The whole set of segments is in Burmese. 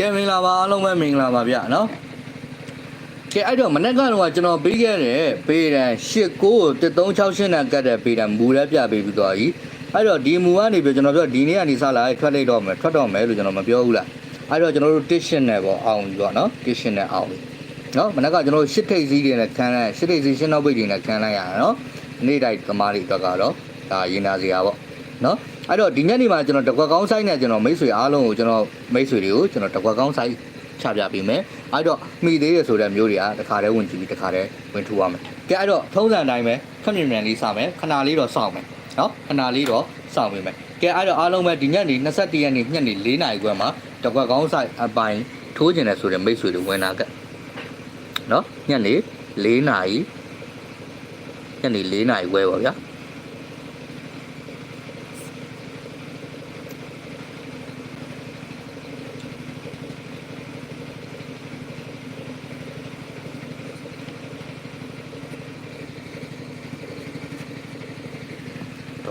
ကဲမင်္ဂလာပါအားလုံးပဲမင်္ဂလာပါဗျနော်ကဲအဲ့တော့မနေ့ကတော့ကျွန်တော်ပေးခဲ့တဲ့ပေးတန်89ကို1368နဲ့ကတ်တဲ့ပေးတန်မူလည်းပြပေးပြီးသွားပြီအဲ့တော့ဒီမူကနေပြီးကျွန်တော်ပြောဒီနေ့ကနေစလာထွက်လိုက်တော့မယ်ထွက်တော့မယ်လို့ကျွန်တော်မပြောဘူးလားအဲ့တော့ကျွန်တော်တို့ tition နဲ့ပေါ့အောင်ပြီပေါ့နော် tition နဲ့အောင်ပြီနော်မနေ့ကကျွန်တော်တို့ရှစ်ထိပ်စည်းတွေနဲ့ခံလိုက်ရှစ်ထိပ်စည်းရှင်းနောက်ပိတ်တွေနဲ့ခံလိုက်ရတာနော်နေ့တိုင်းသမားတွေအတွက်ကတော့ဒါရင်နာစရာပေါ့နော် အဲ့တော့ဒီညနေမှာကျွန်တော်တကွက်ကောင်းဆိုင်နဲ့ကျွန်တော်မိတ်ဆွေအားလုံးကိုကျွန်တော်မိတ်ဆွေတွေကိုကျွန်တော်တကွက်ကောင်းဆိုင်ချပြပေးမယ်အဲ့တော့မိသေးရဆိုတဲ့မျိုးတွေကတခါတည်းဝင်ကြည့်ပြီးတခါတည်းဝင်ထူရမယ်ကဲအဲ့တော့ထုံးစံအတိုင်းပဲခက်မြင်မြန်လေးစမယ်ခဏလေးတော့စောင့်မယ်နော်ခဏလေးတော့စောင့်ပေးမယ်ကဲအဲ့တော့အားလုံးပဲဒီညနေ21ရက်နေ့ညနေ4နာရီခွဲမှာတကွက်ကောင်းဆိုင်အပိုင်ထိုးကျင်တယ်ဆိုတဲ့မိတ်ဆွေတွေဝင်လာကနော်ညနေ4နာရီညနေ4နာရီခွဲပါဗျာ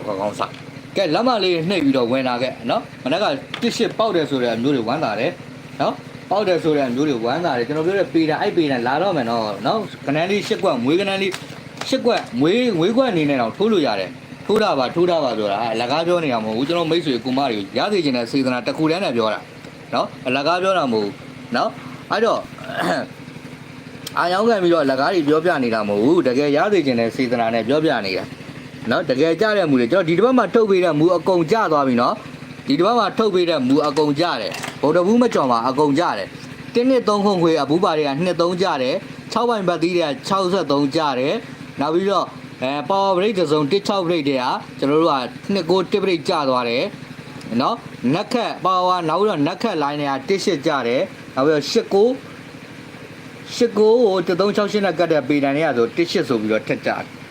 တော့ကောင်းစား ကဲလက်မလေးနှိပ်ပြီးတော့ဝင်လာခဲ့နော်မနက်ကတစ်ရှစ်ပေါက်တယ်ဆိုတဲ့အမျိုးတွေဝမ်းသာတယ်နော်ပေါက်တယ်ဆိုတဲ့အမျိုးတွေဝမ်းသာတယ်ကျွန်တော်ပြောတဲ့ပေတာအဲ့ပေတာလာတော့မယ်နော်နော်ကနန်းလေးရှစ်ကွက်မွေးကနန်းလေးရှစ်ကွက်မွေးမွေးကွက်အနေနဲ့တော့ထိုးလို့ရတယ်ထိုးတာပါထိုးတာပါပြောတာအလကားပြောနေတာမဟုတ်ဘူးကျွန်တော်မိတ်ဆွေကူမတွေကိုရသေးချင်တဲ့စေတနာတစ်ခုတည်းနဲ့ပြောတာနော်အလကားပြောတာမဟုတ်ဘူးနော်အဲ့တော့အာယောင်းခံပြီးတော့လက်ကားတွေပြောပြနေတာမဟုတ်ဘူးတကယ်ရသေးချင်တဲ့စေတနာနဲ့ပြောပြနေတာ နော်တကယ်ကြတဲ့မူတွေကျွန်တော်ဒီတစ်ပတ်မှာထုတ်ပေးတဲ့မူအကုန်ကြသွားပြီနော်ဒီတစ်ပတ်မှာထုတ်ပေးတဲ့မူအကုန်ကြတယ်ဗုဒ္ဓဘူးမကြော်မှာအကုန်ကြတယ်တင်းနှစ်သုံးခုခွေအဘူးပါတွေကနှစ်သုံးကြတယ်6ပိုင်ပတ်သီးတွေက63ကြတယ်နောက်ပြီးတော့အဲ power break တစ်စုံ16 break တွေကကျွန်တော်တို့ကနှစ်ကို1 break ကြသွားတယ်နော်နက်ခက် power နောက်ပြီးတော့နက်ခက် line တွေက18ကြတယ်နောက်ပြီးတော့8ကို8ကိုကို368နဲ့ကတ်တဲ့ပေတန်တွေကဆို18ဆိုပြီးတော့ထက်ကြ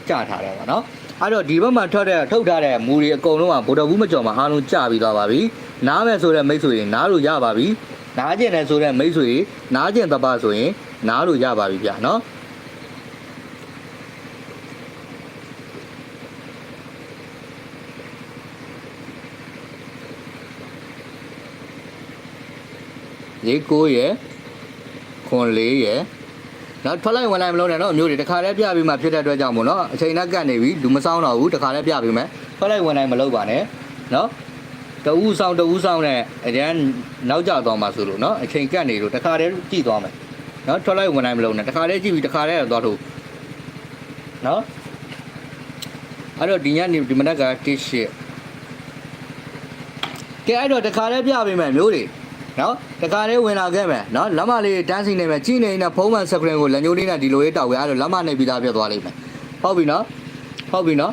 ကြထားတယ်ပါနော် အဲ့တော့ဒီဘက်မှာထွက်တဲ့ထုတ်ထားတဲ့မူတွေအကုန်လုံးကဗုဒ္ဓဘူးမကျော်မှာအားလုံးကြပြီးသွားပါပြီနားမယ်ဆိုတဲ့မိတ်ဆွေတွေနားလို့ရပါပြီနားကျင်တယ်ဆိုတဲ့မိတ်ဆွေတွေနားကျင်တပတ်ဆိုရင်နားလို့ရပါပြီဗျာနော်လေးကိုရယ်ခွန်လေးရယ် နော်ထွက်လိုက်ဝင်လိုက်မလို့နဲ့နော်အမျိုးတွေတခါတည်းပြပြီးမှဖြစ်တဲ့အတွက်ကြောင့်မို့နော်အချိန်နဲ့ကတ်နေပြီလူမဆောင်တော့ဘူးတခါတည်းပြပြီးမယ်ထွက်လိုက်ဝင်လိုက်မလို့ပါနဲ့နော်တဝူးဆောင်တဝူးဆောင်နဲ့အကျန်းနောက်ကျသွားမှာဆိုလို့နော်အချိန်ကတ်နေလို့တခါတည်းကြည့်သွားမယ်နော်ထွက်လိုက်ဝင်လိုက်မလို့နဲ့တခါတည်းကြည့်ပြီးတခါတည်းတော့သွားထုတ်နော်အဲ့တော့ဒီညနေဒီမနက်ကတစ်ရှစ်ကဲအဲ့တော့တခါတည်းပြပေးမယ်မျိုးတွေ နော်တခါလေးဝင်လာခဲ့မယ်နော်လက်မလေးတန်းစီနေမယ်ကြည့်နေနေတဲ့ဖုံးမှန်စကရင်ကိုလက်ညှိုးလေးနဲ့ဒီလိုရေးတောက်ပဲအဲ့တော့လက်မနေပြီးသားပြတ်သွားလိမ့်မယ်ဟုတ်ပြီနော်ဟုတ်ပြီနော်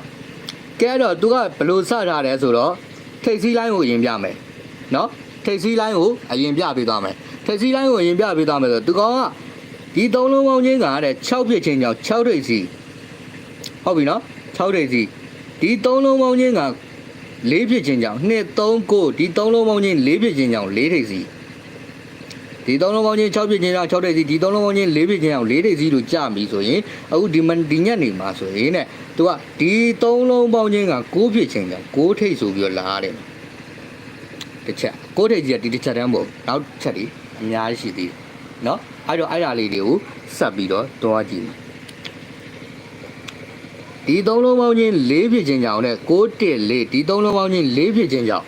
ကဲတော့သူကဘလို့စထားတယ်ဆိုတော့ထိတ်စီးလိုင်းကိုအရင်ပြမယ်နော်ထိတ်စီးလိုင်းကိုအရင်ပြပေးသွားမယ်ထိတ်စီးလိုင်းကိုအရင်ပြပေးသွားမယ်ဆိုတော့သူကောင်ကဒီသုံးလုံးပေါင်းချင်းကတဲ့6ဖြစ်ချင်းကြောင့်6ထိတ်စီဟုတ်ပြီနော်6ထိတ်စီဒီသုံးလုံးပေါင်းချင်းက၄ဖြစ်ချင်းကြောင့်2 3 9ဒီသုံးလုံးပေါင်းချင်း၄ဖြစ်ချင်းကြောင့်၄ထိတ်စီ ဒီသုံးလုံးပေါင်းချင်း6ပြည့်ချင်းကြောင့်6တိတ်စီဒီသုံးလုံးပေါင်းချင်း4ပြည့်ချင်းကြောင့်4တိတ်စီလို့ကြပြီဆိုရင်အခုဒီမန်ဒီညက်နေမှာဆိုရင်တဲ့သူကဒီသုံးလုံးပေါင်းချင်းက6ပြည့်ချင်းကြောင့်6ထိတ်ဆိုပြီးတော့လာရတယ်တစ်ချက်6ထိတ်ကြီးကဒီတစ်ချက်တန်းမဟုတ်နောက်ချက်ဒီအများကြီးရှိသေးတယ်เนาะအဲ့တော့အဲ့ဒါလေးတွေကိုဆက်ပြီးတော့တွားကြည့်မယ်ဒီသုံးလုံးပေါင်းချင်း4ပြည့်ချင်းကြောင့်နဲ့6 1 4ဒီသုံးလုံးပေါင်းချင်း4ပြည့်ချင်းကြောင့်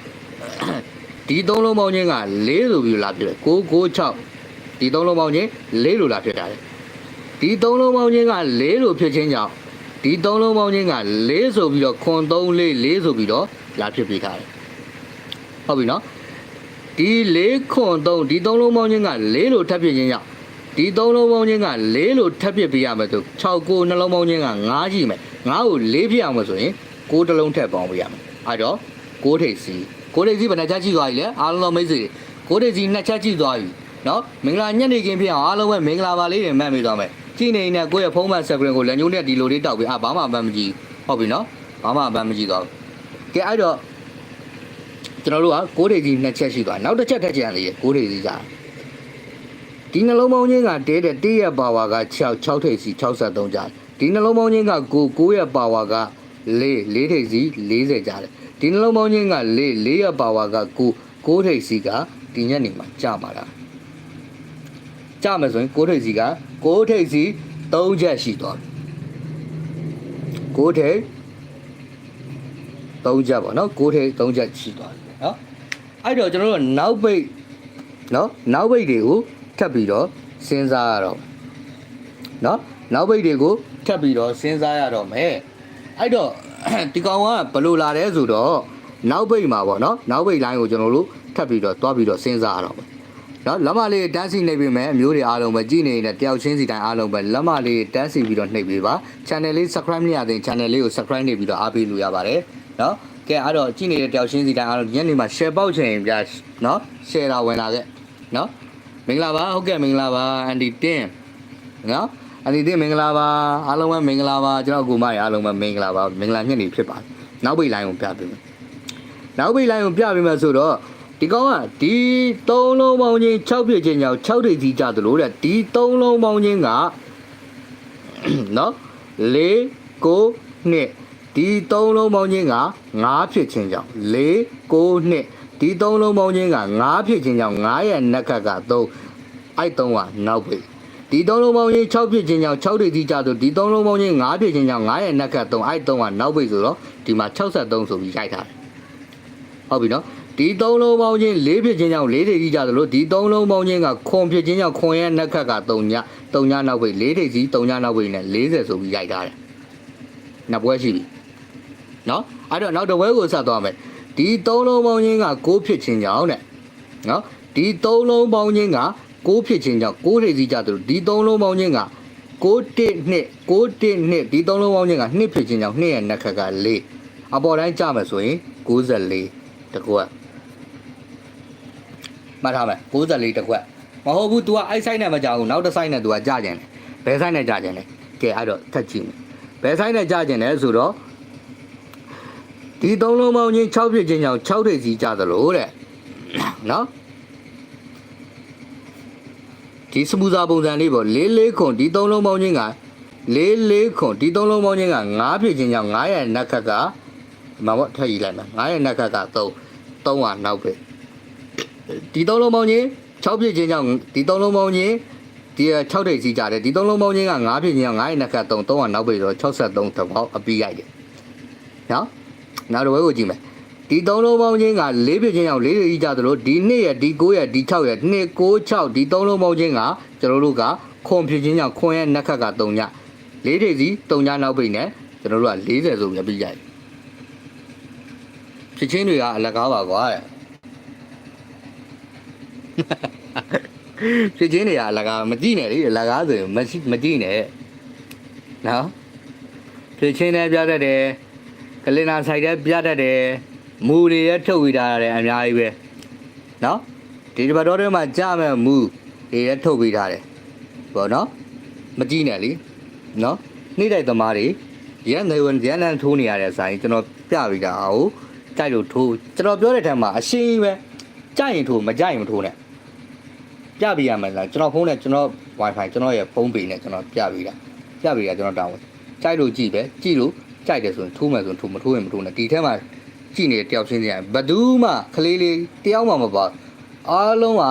ဒီသုံးလုံးပေါင်းချင်းက၄ဆိုပြီးလာဖြစ်တယ်996ဒီသုံးလုံးပေါင်းချင်း၄လို့လာဖြစ်တာလေဒီသုံးလုံးပေါင်းချင်းက၄လို့ဖြစ်ချင်းကြောင့်ဒီသုံးလုံးပေါင်းချင်းက၄ဆိုပြီးတော့ခွန်3 4 4ဆိုပြီးတော့လာဖြစ်ပြီးထားတယ်ဟုတ်ပြီနော်ဒီ၄ခွန်3ဒီသုံးလုံးပေါင်းချင်းက၄လို့ထပ်ဖြစ်ချင်းကြောင့်ဒီသုံးလုံးပေါင်းချင်းက၄လို့ထပ်ဖြစ်ပေးရမယ်ဆို6ကိုနှလုံးပေါင်းချင်းက9ရှိမယ်9ကို4ဖြစ်အောင်ဆိုရင်6တလုံးထပ်ပေါင်းပေးရမယ်အဲ့တော့6ထိပ်စီ 6ထိပ်စီဘယ်နှချက်ကြည့်သွားပြီလဲအားလုံးတော့မိတ်ဆွေ6ထိပ်စီနှစ်ချက်ကြည့်သွားပြီနော်မင်္ဂလာညနေခင်းဖြစ်အောင်အားလုံးပဲမင်္ဂလာပါလေးတွေမှတ်မိသွားမယ်ကြည့်နေနေကိုယ့်ရဲ့ဖုန်းမှန်ဆက်ကရင်ကိုလက်ညှိုးနဲ့ဒီလိုလေးတောက်ပြီးအာဘာမှအပန်းမကြည့်ဟုတ်ပြီနော်ဘာမှအပန်းမကြည့်တော့ကဲအဲ့တော့ကျွန်တော်တို့က6ထိပ်စီနှစ်ချက်ရှိသွားနောက်တစ်ချက်ထက်ကြံလေး6ထိပ်စီကဒီနှလုံးပေါင်းချင်းကတဲတဲ့1ရဲ့ပါဝါက6 6ထိပ်စီ63ကျတယ်ဒီနှလုံးပေါင်းချင်းက9 9ရဲ့ပါဝါက4 4ထိပ်စီ40ကျတယ် ဒီနှလုံးပေါင်းချင်းက4 4ရဲ့ပါဝါက9 9ထိပ်စီကဒီညနေမှာကျပါလားကြမယ်ဆိုရင်ကိုးထိပ်စီကကိုးထိပ်စီ3ချက်ရှိသွားပြီကိုးထိပ်3ချက်ပေါ့နော်ကိုးထိပ်3ချက်ရှိသွားပြီနော်အဲ့တော့ကျွန်တော်တို့နောက်ပိတ်နော်နောက်ပိတ်တွေကိုထပ်ပြီးတော့စဉ်းစားရတော့နော်နောက်ပိတ်တွေကိုထပ်ပြီးတော့စဉ်းစားရတော့မယ်အဲ့တော့ ဒီကောင်ကဘယ်လိုလာလဲဆိုတော့နောက်ပိတ်မှာပေါ့နော်နောက်ပိတ်လိုင်းကိုကျွန်တော်တို့ထပ်ပြီးတော့တွားပြီးတော့စဉ်းစားရတော့မယ်နော်လက်မလေးတန်းစီနေပြီမဲ့အမျိုးတွေအားလုံးပဲကြည်နေတဲ့တယောက်ချင်းစီတိုင်းအားလုံးပဲလက်မလေးတန်းစီပြီးတော့နှိပ်ပေးပါ channel လေး subscribe မရသေးရင် channel လေးကို subscribe နေပြီးတော့အားပေးလို့ရပါတယ်နော်ကဲအဲ့တော့ကြည်နေတဲ့တယောက်ချင်းစီတိုင်းအားလုံးညနေမှာ share ပေါက်ချင်ရင်ပြနော် share တာဝင်လာခဲ့နော်မင်္ဂလာပါဟုတ်ကဲ့မင်္ဂလာပါအန်ဒီတင်းနော် အန်ဒီတင်းမင်္ဂလာပါအားလုံးပဲမင်္ဂလာပါကျွန်တော်အကူမရအားလုံးပဲမင်္ဂလာပါမင်္ဂလာညနေဖြစ်ပါတယ်နောက်ပိတ်လိုင်းကိုပြပေးမယ်နောက်ပိတ်လိုင်းကိုပြပေးမယ်ဆိုတော့ဒီကောင်ကဒီ၃လုံးပေါင်းချင်း6ပြည့်ချင်းကြောင့်6ဒိတ်စီကြသလိုတဲ့ဒီ၃လုံးပေါင်းချင်းကနော်၄၉နှစ်ဒီ၃လုံးပေါင်းချင်းက9ဖြစ်ချင်းကြောင့်၄၉နှစ်ဒီ၃လုံးပေါင်းချင်းက9ဖြစ်ချင်းကြောင့်9ရဲ့နက်ခတ်က3အဲ့3ကနောက်ပိတ် ဒီသုံးလုံးပေါင်းချင်း6ဖြစ်ချင်းကြောင့်6ဒိတ်စီကြသလိုဒီသုံးလုံးပေါင်းချင်း9ဖြစ်ချင်းကြောင့်9ရဲ့နက်ခတ်3အဲ့3ကနောက်ပိတ်ဆိုတော့ဒီမှာ63ဆိုပြီးရိုက်ထားတယ်ဟုတ်ပြီနော်ဒီသုံးလုံးပေါင်းချင်း၄ဖြစ်ချင်းကြောင့်၄ထိပ်ကြီးကြသလိုဒီသုံးလုံးပေါင်းချင်းကခွန်ဖြစ်ချင်းကြောင့်ခွန်ရဲ့နက်ခတ်က3ည3ညနောက်ပိတ်၄ထိပ်စီ3ညနောက်ပိတ်နဲ့40ဆိုပြီးရိုက်ထားတယ်။နှစ်ပွဲရှိပြီ။နော်အဲ့တော့နောက်တစ်ပွဲကိုဆက်သွားမယ်။ဒီသုံးလုံးပေါင်းချင်းက6ဖြစ်ချင်းကြောင့်တဲ့နော်ဒီသုံးလုံးပေါင်းချင်းက 6ဖြစ်ချင်းကြောင့်6ထိပ်စီကြသလိုဒီသုံးလုံးပေါင်းချင်းက6တစ်နှစ်6တစ်နှစ်ဒီသုံးလုံးပေါင်းချင်းက2ဖြစ်ချင်းကြောင့်2ရဲ့နက်ခတ်က4အပေါ်တိုင်းကြမယ်ဆိုရင်94တကွက်မှတ်ထားမယ်94တကွက်မဟုတ်ဘူး तू ကအဲ့ site နဲ့မကြဘူးနောက်တစ် site နဲ့ तू ကကြကြတယ်ဘယ် site နဲ့ကြကြလဲကဲအဲ့တော့ထက်ကြည့်မယ်ဘယ် site နဲ့ကြကြလဲဆိုတော့ဒီသုံးလုံးပေါင်းချင်း6ပြည့်ချင်းကြောင့်6ထိပ်စီကြသလိုတဲ့နော် ဒီစပူဇာပုံစံလေးပေါ့လေးလေးခွန်ဒီသုံးလုံးပေါင်းချင်းကလေးလေးခွန်ဒီသုံးလုံးပေါင်းချင်းက9ပြည့်ချင်းကြောင့်9ရဲ့နက်ခတ်ကမဘောထည့်ယူလိုက်မယ်9ရဲ့နက်ကက3 3ဟာနောက်ပဲဒီသုံးလုံးပေါင်းချင်း6ပြည့်ချင်းကြောင့်ဒီသုံးလုံးပေါင်းချင်းဒီ6ထိပ်စီကြတယ်ဒီသုံးလုံးပေါင်းချင်းက9ပြည့်ချင်းကြောင့်9ရဲ့နက်က3 3ဟာနောက်ပဲဆိုတော့63သဘောအပြီးရိုက်တယ်နော်နောက်တစ်ဝဲကိုကြည့်မယ် ဒီသုံးလုံးပေါင်းချင်းက4ပြည့်ချင်းကြောင့်4ထိပ်စီကြသလိုဒီ2ရဲ့ဒီ9ရဲ့ဒီ6ရဲ့2 9 6ဒီသုံးလုံးပေါင်းချင်းကကျွန်တော်တို့ကခွန်ပြည့်ချင်းကြောင့်ခွန်ရဲ့နက်ကက3ည4ထိပ်စီ3ညနောက်ပိတ်နဲ့ကျွန်တော်တို့က40ဆိုပြီးပြီးရိုက်တယ်ဖြစ်ချင်းတွေကအလကားပါကွာတဲ့ဖြစ်ချင်းတွေကအလကားမကြည့်နဲ့လေအလကားဆိုရင်မရှိမကြည့်နဲ့နော်ဖြစ်ချင်းတွေပြတတ်တယ်ကလင်နာဆိုင်တွေပြတတ်တယ် မူတွေရထုတ်ဝေထားတယ်အများကြီးပဲနော်ဒီဒီဘတော်တွေမှာကြမဲ့မူတွေရထုတ်ဝေထားတယ်ပေါ့နော်မကြည့်နဲ့လေနော်နေ့တိုင်းသမားတွေရန်နေဝင်ရန်နန်းထိုးနေရတဲ့ဆိုင်ကျွန်တော်ပြပြီးတာအောင်ကြိုက်လို့ထိုးကျွန်တော်ပြောတဲ့ထက်မှာအရှင်းကြီးပဲကြိုက်ရင်ထိုးမကြိုက်ရင်မထိုးနဲ့ပြပြရမယ်လားကျွန်တော်ဖုန်းနဲ့ကျွန်တော် wifi ကျွန်တော်ရဲ့ဖုန်းပေနဲ့ကျွန်တော်ပြပြတာပြပြတာကျွန်တော်တောင်းတယ်ကြိုက်လို့ကြည့်ပဲကြည့်လို့ကြိုက်တယ်ဆိုရင်ထိုးမယ်ဆိုရင်ထိုးမထိုးရင်မထိုးနဲ့ဒီထဲမှာ ကြည့်နေတဲ့တယောက်ချင်းစီကဘဒူးမှကလေးလေးတယောက်မှမပါအားလုံးက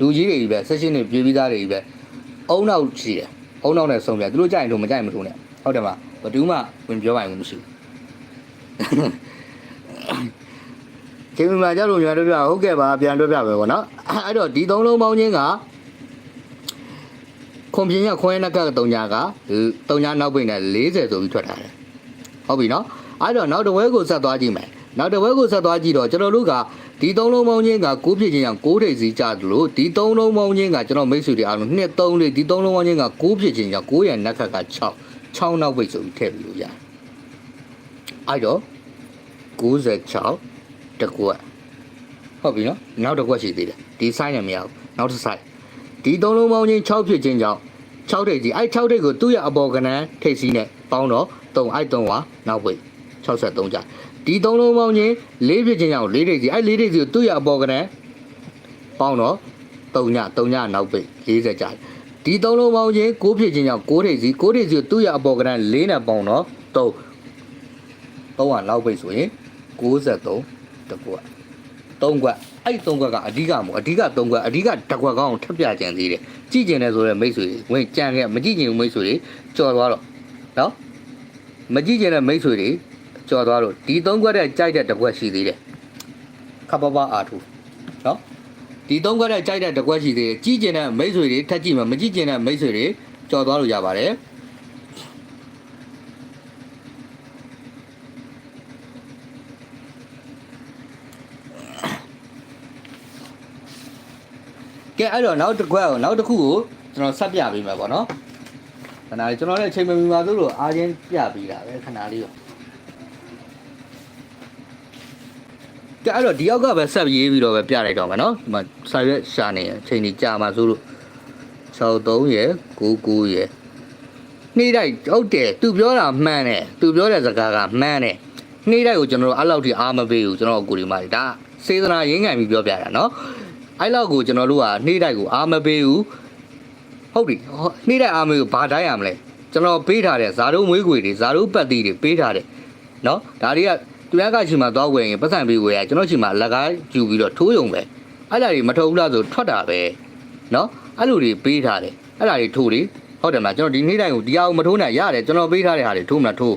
လူကြီးတွေကြီးပဲဆက်ရှင်တွေပြေးပြီးသားတွေကြီးပဲအုံနောက်ရှိတယ်အုံနောက်နဲ့ဆုံးပြသူတို့ကြိုက်ရင်ထိုးမကြိုက်ရင်မထိုးနဲ့ဟုတ်တယ်မဘဒူးမှဝင်ပြောပိုင်မှုမရှိဘူးကျေမမှာကြလို့ညာတို့ပြဟုတ်ကဲ့ပါပြန်တွဲပြပဲဗောနော်အဲ့တော့ဒီသုံးလုံးပေါင်းချင်းကခွန်ပြင်းရခွန်ရနက်ကတုံညာကတုံညာနောက်ပိတ်နဲ့40ဆိုပြီးထွက်ထားတယ်ဟုတ်ပြီနော်အဲ့တော့နောက်တစ်ဝဲကိုဆက်သွားကြည့်မယ် နောက်တစ်ဝဲကိုဆက်သွားကြည့်တော့ကျွန်တော်တို့ကဒီသုံးလုံးပေါင်းချင်းက6ဖြစ်ချင်းကြောင့်6ထိပ်စီကြသလိုဒီသုံးလုံးပေါင်းချင်းကကျွန်တော်မိတ်ဆွေတွေအားလုံး2 3လေးဒီသုံးလုံးပေါင်းချင်းက6ဖြစ်ချင်းကြောင့်6ရဲ့နက်ကက6 6နောက်ပိတ်ဆိုပြီးထည့်ပြီးလို့ရတယ်အဲ့တော့96တကွက်ဟုတ်ပြီနော်နောက်တစ်ကွက်ရှိသေးတယ်ဒီ site နဲ့မရဘူးနောက်တစ် site ဒီသုံးလုံးပေါင်းချင်း6ဖြစ်ချင်းကြောင့်6ထိပ်ကြီးအဲ့6ထိပ်ကိုသူ့ရဲ့အပေါ်ကဏ္ဍထိပ်စီးနဲ့ပေါင်းတော့3အဲ့3ဟာနောက်ပိတ်63ကြ ဒီသုံးလုံးပေါင်းချင်း4ဖြစ်ချင်းကြောင့်4ထိပ်ကြီးအဲ့4ထိပ်ကြီးကိုသူ့ရဲ့အပေါ်ကဏ္ဍပေါင်းတော့3ည3ညနောက်ပိတ်40ကြဒီသုံးလုံးပေါင်းချင်း6ဖြစ်ချင်းကြောင့်6ထိပ်စီး6ထိပ်စီကိုသူ့ရဲ့အပေါ်ကဏ္ဍ4နဲ့ပေါင်းတော့3 3ဟာနောက်ပိတ်ဆိုရင်63တကွက်3ကွက်အဲ့ဒီသုံးခွက်ကအဓိကမို့အဓိကသုံးခွက်အဓိကတစ်ခွက်ကောင်းအောင်ထပ်ပြကြံသေးတယ်ကြည့်ကျင်တယ်ဆိုတော့မိတ်ဆွေတွေဝင်ကြံခဲ့မကြည့်ကျင်ဘူးမိတ်ဆွေတွေကြော်သွားတော့နော်မကြည့်ကျင်တဲ့မိတ်ဆွေတွေ ကြော်သွားတော့ဒီသုံးခွက်တဲ့ကြိုက်တဲ့တစ်ခွက်ရှိသေးတယ်ခပ်ပပအာထူနော်ဒီသုံးခွက်တဲ့ကြိုက်တဲ့တစ်ခွက်ရှိသေးတယ်ကြည့်ကျင်တဲ့မိတ်ဆွေတွေထပ်ကြည့်မှာမကြည့်ကျင်တဲ့မိတ်ဆွေတွေကြော်သွားလို့ရပါတယ်ကဲအဲ့တော့နောက်တစ်ခွက်ကိုနောက်တစ်ခုကိုကျွန်တော်ဆက်ပြပေးမယ်ပေါ့နော်ခဏလေးကျွန်တော်လည်းအချိန်မမီပါသေးလို့အားချင်းပြပေးတာပဲခဏလေးတော့ ကဲအဲ့တော့ဒီယောက်ကပဲဆက်ရေးပြီးတော့ပဲပြလိုက်တော့မယ်နော်ဒီမှာစာရွက်ရှာနေရအချိန်ကြီးကြာမှာဆိုလို့63ရယ်99ရယ်နှိမ့်တိုက်ဟုတ်တယ်သူပြောတာမှန်တယ်သူပြောတဲ့စကားကမှန်တယ်နှိမ့်တိုက်ကိုကျွန်တော်တို့အဲ့လောက်ထိအားမပေးဘူးကျွန်တော်အကူဒီမှာဒါစေတနာရင်းခံပြီးပြောပြတာနော်အဲ့လောက်ကိုကျွန်တော်တို့ကနှိမ့်တိုက်ကိုအားမပေးဘူးဟုတ်ပြီဟောနှိမ့်တိုက်အားမပေးဘူးဘာတိုင်းရမလဲကျွန်တော်ပေးထားတဲ့ဇာတုံးမွေးခွေတွေဇာတုံးပတ်တီတွေပေးထားတယ်နော်ဒါတွေက သူများကချိန်မှာသွားဝယ်ရင်ပတ်စံပေးဝယ်ရကျွန်တော်ချိန်မှာလက်ကားယူပြီးတော့ထိုးယုံပဲအဲ့ဒါတွေမထုတ်ဘူးလားဆိုထွက်တာပဲနော်အဲ့လိုတွေပေးထားတယ်အဲ့ဒါတွေထိုးလေဟုတ်တယ်မလားကျွန်တော်ဒီနှိမ့်တိုက်ကိုဒီအောင်မထိုးနိုင်ရတယ်ကျွန်တော်ပေးထားတဲ့ဟာတွေထိုးမလားထိုး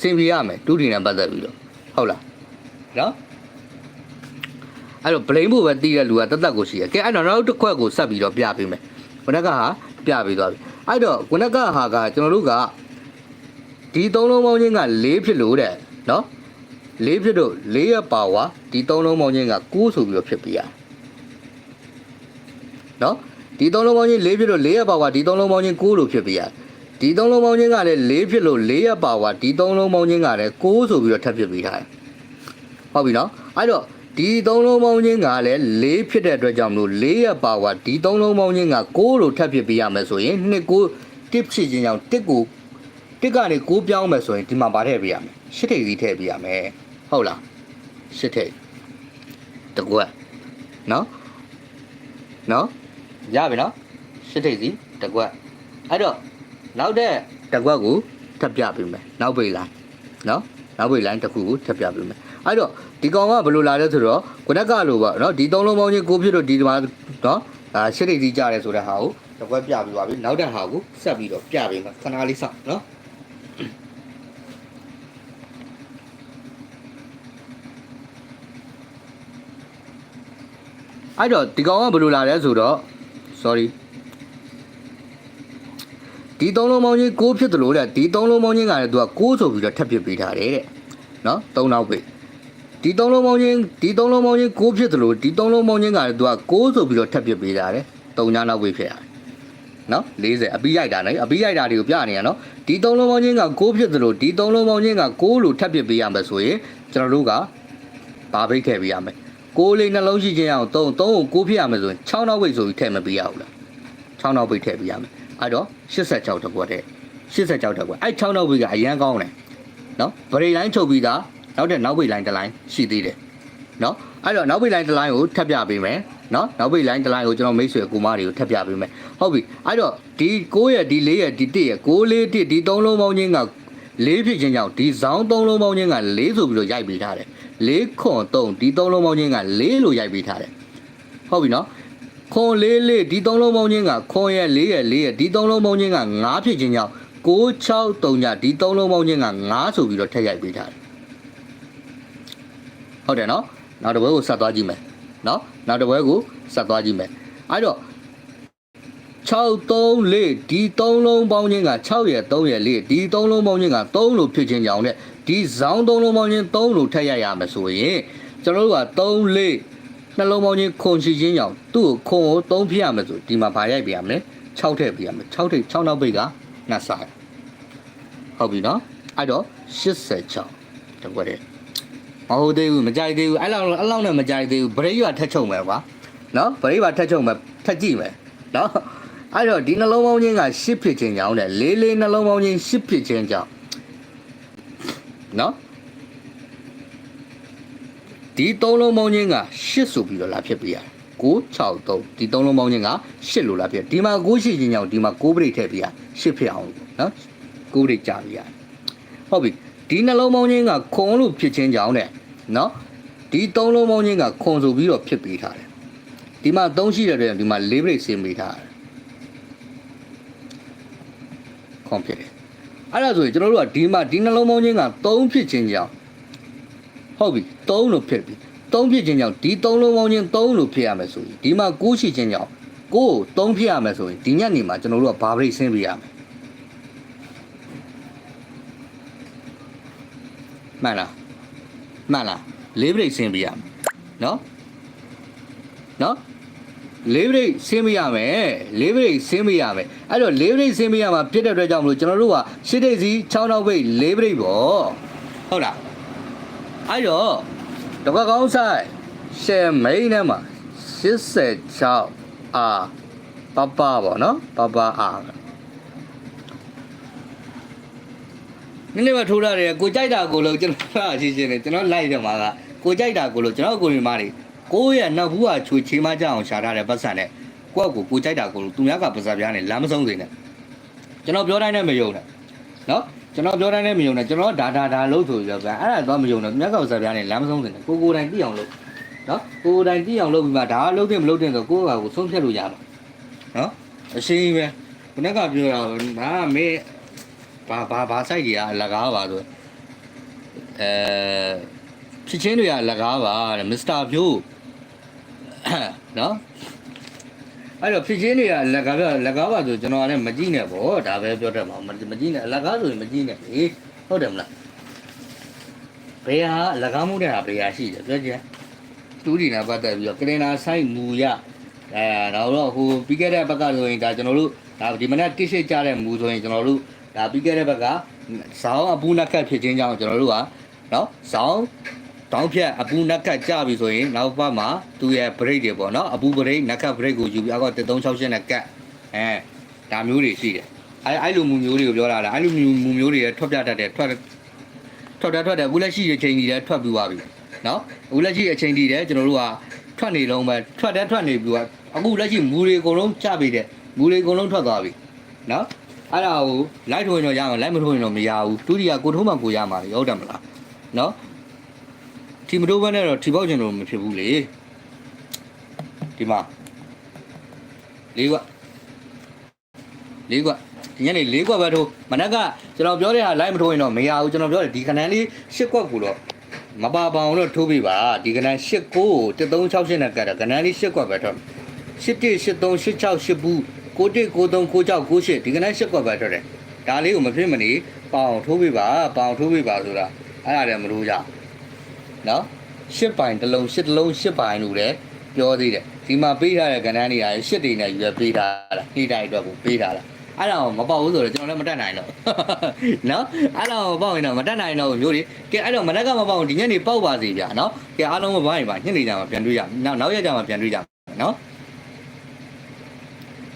စင်ပြရမယ်တူတီနဲ့ပတ်သက်ပြီးတော့ဟုတ်လားနော်အဲ့တော့ blame ဖို့ပဲတီးတဲ့လူကတသက်ကိုရှိရကဲအဲ့တော့နောက်တစ်ခွက်ကိုဆက်ပြီးတော့ပြပေးမယ်ခုနကဟာပြပေးသွားပြီအဲ့တော့ခုနကဟာကကျွန်တော်တို့ကဒီသုံးလုံးပေါင်းချင်းက၄ဖြစ်လို့တဲ့နော် ၄ဖြစ်လို့၄ရပါဝါဒီသုံးလုံးပေါင်းချင်းက9ဆိုပြီးတော့ဖြစ်ပြရနော်ဒီသုံးလုံးပေါင်းချင်း၄ဖြစ်လို့၄ရပါဝါဒီသုံးလုံးပေါင်းချင်း9လို့ဖြစ်ပြရဒီသုံးလုံးပေါင်းချင်းကလည်း၄ဖြစ်လို့၄ရပါဝါဒီသုံးလုံးပေါင်းချင်းကလည်း9ဆိုပြီးတော့ထပ်ဖြစ်ပြီးထားတယ်ဟုတ်ပြီနော်အဲ့တော့ဒီသုံးလုံးပေါင်းချင်းကလည်း၄ဖြစ်တဲ့အတွက်ကြောင့်မလို့၄ရပါဝါဒီသုံးလုံးပေါင်းချင်းက6လို့ထပ်ဖြစ်ပေးရမယ်ဆိုရင်နှစ်ကိုတစ်ဖြစ်ခြင်းကြောင့်တစ်ကိုတစ်ကနေ6ပြောင်းမယ်ဆိုရင်ဒီမှာဗာထည့်ပေးရမယ်ရှစ်ထိပ်စီထည့်ပေးရမယ် ဟုတ်လားရှစ်ထိပ်တကွက်နော်နော်ရပြီနော်ရှစ်ထိပ်စီတကွက်အဲ့တော့နောက်တဲ့တကွက်ကိုထပ်ပြပေးမယ်နောက်ပိတ်လာနော်နောက်ပိတ် line တစ်ခုကိုထပ်ပြပေးမယ်အဲ့တော့ဒီကောင်ကဘယ်လိုလာလဲဆိုတော့ခုနကလိုပေါ့နော်ဒီသုံးလုံးပေါင်းချင်းကိုဖြစ်တော့ဒီမှာနော်ဒါရှစ်ထိပ်စီကြတယ်ဆိုတဲ့ဟာကိုတကွက်ပြပြီးပါပြီနောက်တဲ့ဟာကိုဆက်ပြီးတော့ပြပေးမယ်ခဏလေးစောင့်နော် အဲ့တော့ဒီကောင်ကဘယ်လိုလာလဲဆိုတော့ sorry ဒီသုံးလုံးပေါင်းချင်း6ဖြစ်တယ်လို့တဲ့ဒီသုံးလုံးပေါင်းချင်းကလည်းသူက6ဆိုပြီးတော့ထပ်ပြပေးထားတယ်တဲ့နော်3နောက်ပဲဒီသုံးလုံးပေါင်းချင်းဒီသုံးလုံးပေါင်းချင်း6ဖြစ်တယ်လို့ဒီသုံးလုံးပေါင်းချင်းကလည်းသူက6ဆိုပြီးတော့ထပ်ပြပေးထားတယ်3ညနောက်ပဲဖြစ်ရတယ်နော်40အပြီးရိုက်တာနော်အပြီးရိုက်တာတွေကိုပြနေရနော်ဒီသုံးလုံးပေါင်းချင်းက6ဖြစ်တယ်လို့ဒီသုံးလုံးပေါင်းချင်းက6လို့ထပ်ပြပေးရမယ်ဆိုရင်ကျွန်တော်တို့ကဘာဘိတ်ထည့်ပေးရမယ် 6လေးနှလုံးရှိခြင်းအောင်3 3ကို6ဖြစ်ရမယ်ဆိုရင်6နောက်ဘိတ်ဆိုပြီးထည့်မပေးရဘူးလား6နောက်ဘိတ်ထည့်ပေးရမယ်အဲ့တော့86တကွက်တဲ့86တကွက်အဲ့6နောက်ဘိတ်ကအရန်ကောင်းတယ်နော်ဗရိတ်လိုင်းချုပ်ပြီးသားနောက်တဲ့နောက်ဘိတ်လိုင်းတစ်လိုင်းရှိသေးတယ်နော်အဲ့တော့နောက်ဘိတ်လိုင်းတစ်လိုင်းကိုထပ်ပြပေးမယ်နော်နောက်ဘိတ်လိုင်းတစ်လိုင်းကိုကျွန်တော်မိတ်ဆွေအကူမတွေကိုထပ်ပြပေးမယ်ဟုတ်ပြီအဲ့တော့ဒီ9ရဲ့ဒီ4ရဲ့ဒီ1ရဲ့6 4 1ဒီ3လုံးပေါင်းချင်းက4ဖြစ်ခြင်းကြောင့်ဒီဇောင်း3လုံးပေါင်းချင်းက4ဆိုပြီးတော့ရိုက်ပေးထားတယ် 4ခွန်3ဒီ3လုံးပေါင်းချင်းက4လို့ရိုက်ပေးထားတယ်ဟုတ်ပြီနော်ခွန်4 4ဒီ3လုံးပေါင်းချင်းကခွန်ရဲ့4ရဲ့4ရဲ့ဒီ3လုံးပေါင်းချင်းက9ဖြစ်ခြင်းကြောင့်6 6 3ညဒီ3လုံးပေါင်းချင်းက9ဆိုပြီးတော့ထည့်ရိုက်ပေးထားတယ်ဟုတ်တယ်နော်နောက်တစ်ပွဲကိုဆက်သွားကြည့်မယ်နော်နောက်တစ်ပွဲကိုဆက်သွားကြည့်မယ်အဲ့တော့ 6 3 4ဒီ3လုံးပေါင်းချင်းက6ရဲ့3ရဲ့4ဒီ3လုံးပေါင်းချင်းက3လို့ဖြစ်ခြင်းကြောင့်တဲ့ဒီဇောင်း3လုံးပေါင်းချင်း3လို့ထည့်ရရမယ်ဆိုရင်ကျွန်တော်တို့က3 4နှလုံးပေါင်းချင်းခွန်ရှိခြင်းကြောင့်သူ့ကိုခွန်ကို3ဖြစ်ရမယ်ဆိုဒီမှာဗာရိုက်ပြရမယ်6ထည့်ပြရမယ်6ထိပ်6နောက်ပိတ်ကနှက်ဆိုင်ဟုတ်ပြီနော်အဲ့တော့86တကွက်တဲ့မဟုတ်သေးဘူးမကြိုက်သေးဘူးအဲ့လောက်အဲ့လောက်နဲ့မကြိုက်သေးဘူးဗရိတ်ရထက်ချုံမယ်ကွာနော်ဗရိတ်ပါထက်ချုံမယ်ထက်ကြည့်မယ်နော် အဲ့တော့ဒီနှလုံးပေါင်းချင်းက10ဖြစ်ခြင်းကြောင့်တဲ့လေးလေးနှလုံးပေါင်းချင်း10ဖြစ်ခြင်းကြောင့်နော်ဒီသုံးလုံးပေါင်းချင်းက10ဆိုပြီးတော့လာဖြစ်ပြရတယ်9 6 3ဒီသုံးလုံးပေါင်းချင်းက10လို့လာဖြစ်ဒီမှာ9ရှိခြင်းကြောင့်ဒီမှာ9ပြိတ်ထည့်ပြရ10ဖြစ်အောင်နော်9ပြိတ်ကြာပြရဟုတ်ပြီဒီနှလုံးပေါင်းချင်းကခွန်လို့ဖြစ်ခြင်းကြောင့်တဲ့နော်ဒီသုံးလုံးပေါင်းချင်းကခွန်ဆိုပြီးတော့ဖြစ်ပေးထားတယ်ဒီမှာသုံးရှိတဲ့အတွက်ဒီမှာ၄ဘရိတ်ဆင်းပေးထားတယ် ခွန်ဖြစ်တယ်အဲ့ဒါဆိုရင်ကျွန်တော်တို့ကဒီမှာဒီနှလုံးပေါင်းချင်းက3ဖြစ်ခြင်းကြောင့်ဟုတ်ပြီ3လို့ဖြစ်ပြီ3ဖြစ်ခြင်းကြောင့်ဒီ3လုံးပေါင်းချင်း3လို့ဖြစ်ရမယ်ဆိုရင်ဒီမှာ9ရှိခြင်းကြောင့်9ကို3ဖြစ်ရမယ်ဆိုရင်ဒီညနေမှာကျွန်တော်တို့ကဘာဘရိတ်ဆင်းပေးရမယ်မှန်လားမှန်လား၄ဘရိတ်ဆင်းပေးရမယ်နော်နော် လေးဘရိတ်ဆင်းမရမယ်လေးဘရိတ်ဆင်းမရမယ်အဲ့တော့လေးဘရိတ်ဆင်းမရမှာဖြစ်တဲ့အတွက်ကြောင့်မလို့ကျွန်တော်တို့ကရှစ်ဒိတ်စီ6နောက်ဘိတ်လေးဘရိတ်ပေါ့ဟုတ်လားအဲ့တော့တပတ်ကောင်းဆိုင်ရှယ်မိန်ထဲမှာ86အာပပပေါ့နော်ပပအာနည်းနည်းမထိုးရတယ်ကိုကြိုက်တာကိုလို့ကျွန်တော်အချင်းချင်းနေကျွန်တော်လိုက်တယ်မှာကကိုကြိုက်တာကိုလို့ကျွန်တော်ကိုရီမားနေ ကိုယ့်ရဲ့နောက်ဘူးကချွေချေမကြအောင်ရှာထားတဲ့ပတ်စံနဲ့ကိုယ့်ကိုကိုကြိုက်တာကိုလို့သူများကပါစားပြားနေလမ်းမဆုံးစေနဲ့ကျွန်တော်ပြောတိုင်းနဲ့မယုံနဲ့နော်ကျွန်တော်ပြောတိုင်းနဲ့မယုံနဲ့ကျွန်တော်ဒါဒါဒါလို့ဆိုပြီးတော့ဗျာအဲ့ဒါတော့မယုံနဲ့သူများကပါစားပြားနေလမ်းမဆုံးစေနဲ့ကိုကိုယ်တိုင်သိအောင်လုပ်နော်ကိုယ်တိုင်သိအောင်လုပ်ပြီးမှဒါကလုပ်တယ်မလုပ်တယ်ဆိုကိုယ့်ဟာကိုဆုံးဖြတ်လို့ရမှာနော်အရှင်းကြီးပဲခုနကပြောတာဒါကမေးဘာဘာဘာဆိုင်ကြီးကအလကားပါဆိုအဲဖြစ်ချင်းတွေကအလကားပါတဲ့မစ္စတာဖြိုး နော်အဲ့တော့ဖြစ်ချင်းတွေကလက်ကားပြောလက်ကားပါဆိုကျွန်တော်ကလည်းမကြည့်နဲ့ဗောဒါပဲပြောတတ်မှာမမကြည့်နဲ့အလက်ကားဆိုရင်မကြည့်နဲ့လေဟုတ်တယ်မလားဘယ်ဟာလက်ကားမှုတဲ့ဟာဘယ်ဟာရှိတယ်ပြောကြည့်တူးဒီနာပတ်သက်ပြီးတော့ကလင်နာဆိုင်မူရအဲတော့တော့ဟိုပြီးခဲ့တဲ့ဘက်ကဆိုရင်ဒါကျွန်တော်တို့ဒါဒီမနေ့တစ်ရှိကြတဲ့မူဆိုရင်ကျွန်တော်တို့ဒါပြီးခဲ့တဲ့ဘက်ကဇောင်းအပူနက်ကတ်ဖြစ်ခြင်းကြောင့်ကျွန်တော်တို့ကနော်ဇောင်း တောင်းဖြတ်အပူနက်ကတ်ကြပြီဆိုရင်နောက်ပတ်မှာသူ့ရဲ့ break တွေပေါ့နော်အပူ break နက်ကတ် break ကိုယူပြီးအောက်က368နဲ့ကတ်အဲဒါမျိုးတွေရှိတယ်အဲအဲ့လိုမူမျိုးတွေကိုပြောတာလားအဲ့လိုမူမူမျိုးတွေထွက်ပြတတ်တယ်ထွက်ထွက်တယ်ထွက်တယ်အခုလက်ရှိအချိန်ကြီးလည်းထွက်ပြီးသွားပြီနော်အခုလက်ရှိအချိန်ကြီးလည်းကျွန်တော်တို့ကထွက်နေလုံးပဲထွက်တယ်ထွက်နေပြီးတော့အခုလက်ရှိမူတွေအကုန်လုံးချပြီတဲ့မူတွေအကုန်လုံးထွက်သွားပြီနော်အဲ့ဒါကိုလိုက်ထိုးရင်တော့ရမှာလိုက်မထိုးရင်တော့မရဘူးဒုတိယကိုထိုးမှကိုရမှာလေဟုတ်တယ်မလားနော် ထီမတိုးဘဲနဲ့တော့ထီပေါက်ကျင်လို့မဖြစ်ဘူးလေဒီမှာလေးကွလေးကွဒီညနေလေးကွပဲထိုးမနက်ကကျွန်တော်ပြောတဲ့ဟာလိုက်မထိုးရင်တော့မရဘူးကျွန်တော်ပြောတယ်ဒီခဏလေးရှစ်ကွက်ကိုတော့မပါပါအောင်တော့ထိုးပြပါဒီခဏရှစ်ကို1368နဲ့ကတ်တာခဏလေးရှစ်ကွက်ပဲထိုး81 83 86 8ဘူး91 93 96 98ဒီကနေ့ရှစ်ကွက်ပဲထွက်တယ်ဒါလေးကိုမဖြစ်မနေပေါအောင်ထိုးပြပါပေါအောင်ထိုးပြပါဆိုတာအဲ့ဒါလည်းမလို့ကြ နော်ရှစ်ပိုင်တစ်လုံးရှစ်တစ်လုံးရှစ်ပိုင်လို့လည်းပြောသေးတယ်ဒီမှာပေးထားတဲ့ကဏ္ဍနေရာရှစ်တွေနဲ့ယူရပေးထားတာနှိတိုင်းအတွက်ကိုပေးထားတာအဲ့ဒါမပေါက်ဘူးဆိုတော့ကျွန်တော်လည်းမတက်နိုင်တော့နော်အဲ့ဒါမပေါက်ရင်တော့မတက်နိုင်တော့ဘူးမျိုးတွေကဲအဲ့တော့မနက်ကမပေါက်ဒီညနေပေါက်ပါစေဗျာနော်ကဲအားလုံးမပေါက်ရင်ပါညနေကြမှာပြန်တွေ့ရနောက်နောက်ရက်ကြမှာပြန်တွေ့ကြမယ်နော်